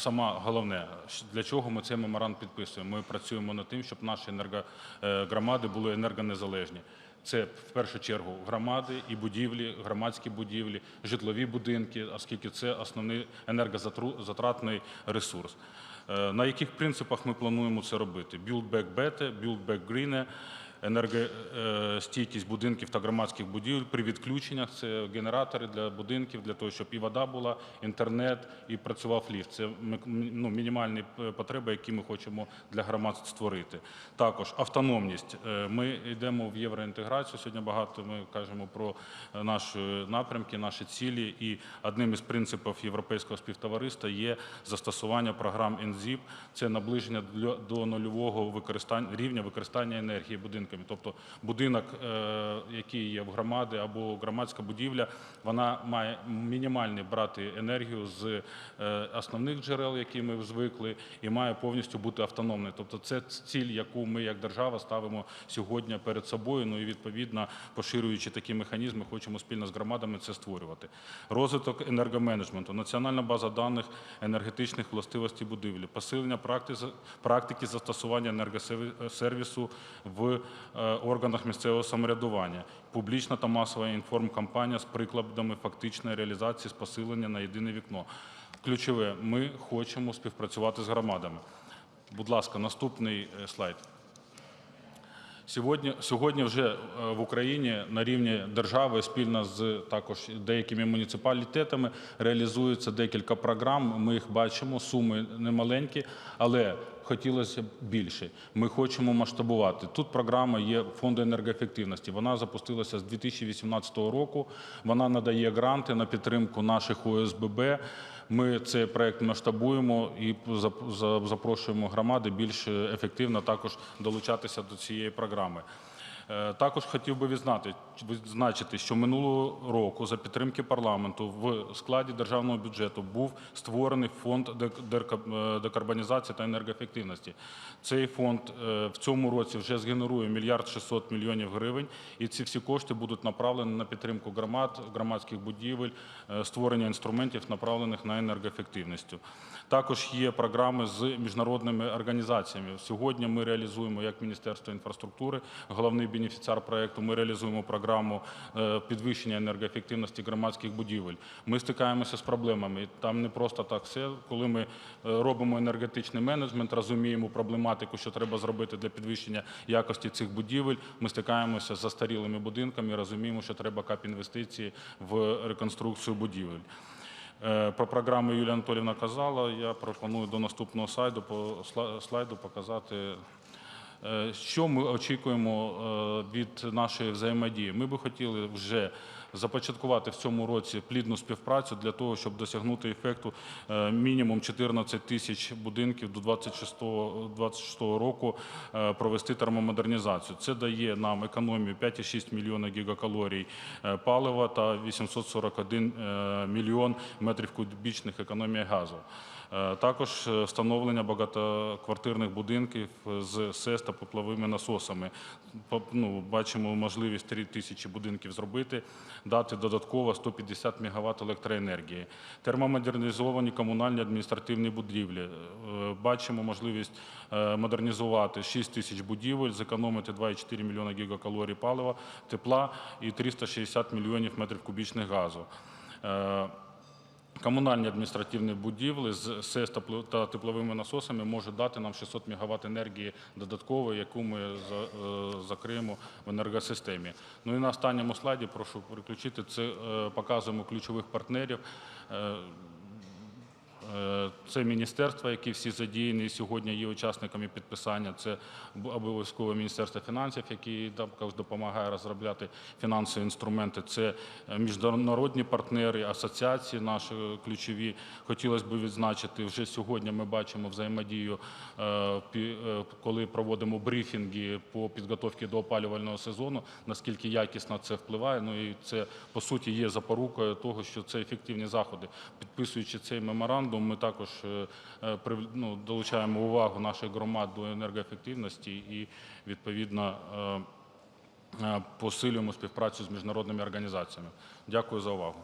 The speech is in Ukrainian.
сама головне, для чого ми цей меморанд підписуємо. Ми працюємо над тим, щоб наші енергогромади були енергонезалежні. Це в першу чергу громади і будівлі, громадські будівлі, житлові будинки, оскільки це основний енергозатратний ресурс. Е, На яких принципах ми плануємо це робити? Build back better, build back greener, енергостійкість будинків та громадських будівель при відключеннях. Це генератори для будинків, для того, щоб і вода була, інтернет, і працював ліфт. Це ну, мінімальні потреби, які ми хочемо для громад створити. Також автономність. Е, Ми йдемо в євроінтеграцію. Сьогодні багато ми кажемо про е, наші напрямки, наші цілі. І одним із принципів європейського співтовариства є застосування програм NZIP. Це наближення до нульового використання рівня використання енергії будинками. Тобто будинок, е, який є в громади або громадська будівля, вона має мінімальний брати енергію з е, основних джерел, які ми звикли, і має повністю бути автономною. Тобто це ціль, яку ми як держава ставимо сьогодні перед собою. Ну і відповідно, поширюючи такі механізми, хочемо спільно з громадами це створювати. Розвиток енергоменеджменту, національна база даних енергетичних властивостей будівлі, посилення практи- практики застосування енергосервісу в органах місцевого самоврядування, публічна та масова інформкампанія з прикладами фактичної реалізації з посилення на єдине вікно. Ключове, ми хочемо співпрацювати з громадами. Будь ласка, наступний е, слайд. Сьогодні, сьогодні вже е, в Україні на рівні держави спільно з також деякими муніципалітетами реалізується декілька програм. Ми їх бачимо, суми немаленькі, але хотілося б більше. Ми хочемо масштабувати. Тут програма є фонду енергоефективності. Вона запустилася з 2018 року. Вона надає гранти на підтримку наших ОСББ. Ми цей проект масштабуємо і запрошуємо громади більш ефективно також долучатися до цієї програми. Е, Також хотів би відзнати, відзначити, що минулого року за підтримки парламенту в складі державного бюджету був створений фонд е, декарбонізації та енергоефективності. Цей фонд е, в цьому році вже згенерує мільярд 600 мільйонів гривень, і ці всі кошти будуть направлені на підтримку громад, громадських будівель, е, створення інструментів, направлених на енергоефективність. Також є програми з міжнародними організаціями. Сьогодні ми реалізуємо як Міністерство інфраструктури, головний бенефіціар проекту. Ми реалізуємо програму е, підвищення енергоефективності громадських будівель. Ми стикаємося з проблемами. Там не просто так все. Коли ми е, робимо енергетичний менеджмент, розуміємо проблематику, що треба зробити для підвищення якості цих будівель. Ми стикаємося з застарілими будинками, розуміємо, що треба кап інвестиції в реконструкцію будівель. Е, Про програму Юлія Анатолівна казала. Я пропоную до наступного слайду по слайду показати. Е, Що ми очікуємо е, від нашої взаємодії? Ми би хотіли вже започаткувати в цьому році плідну співпрацю для того, щоб досягнути ефекту е, мінімум 14 тисяч будинків до 26, 26 року провести термомодернізацію. Це дає нам економію 5,6 мільйона гігакалорій палива та 841 е, мільйон метрів кубічних економії газу. Е, Також е, встановлення багатоквартирних будинків з СЕС та поплавими насосами. Ну, бачимо можливість 3 тисячі будинків зробити, дати додатково 150 МВт електроенергії. Термомодернізовані комунальні адміністративні будівлі. Е, Бачимо можливість е, модернізувати 6 тисяч будівель, зекономити 2,4 мільйона гігакалорій палива, тепла і 360 мільйонів метрів кубічних газу. Комунальні адміністративні будівлі з СЕС та тепловими насосами можуть дати нам 600 МВт енергії додаткової, яку ми е, закриємо в енергосистемі. Ну і на останньому слайді прошу переключити. Це е, показуємо ключових партнерів. Е, Це міністерства, які всі задіяні і сьогодні є учасниками підписання. Це обов'язково Міністерство фінансів, які також допомагає розробляти фінансові інструменти. Це е, міжнародні партнери, асоціації наші ключові. Хотілося б відзначити, вже сьогодні ми бачимо взаємодію, е, е, коли проводимо брифінги по підготовці до опалювального сезону, наскільки якісно це впливає. Ну і це по суті є запорукою того, що це ефективні заходи. Підписуючи цей меморандум, ми також ну, долучаємо увагу наших громад до енергоефективності і відповідно е, е, посилюємо співпрацю з міжнародними організаціями. Дякую за увагу.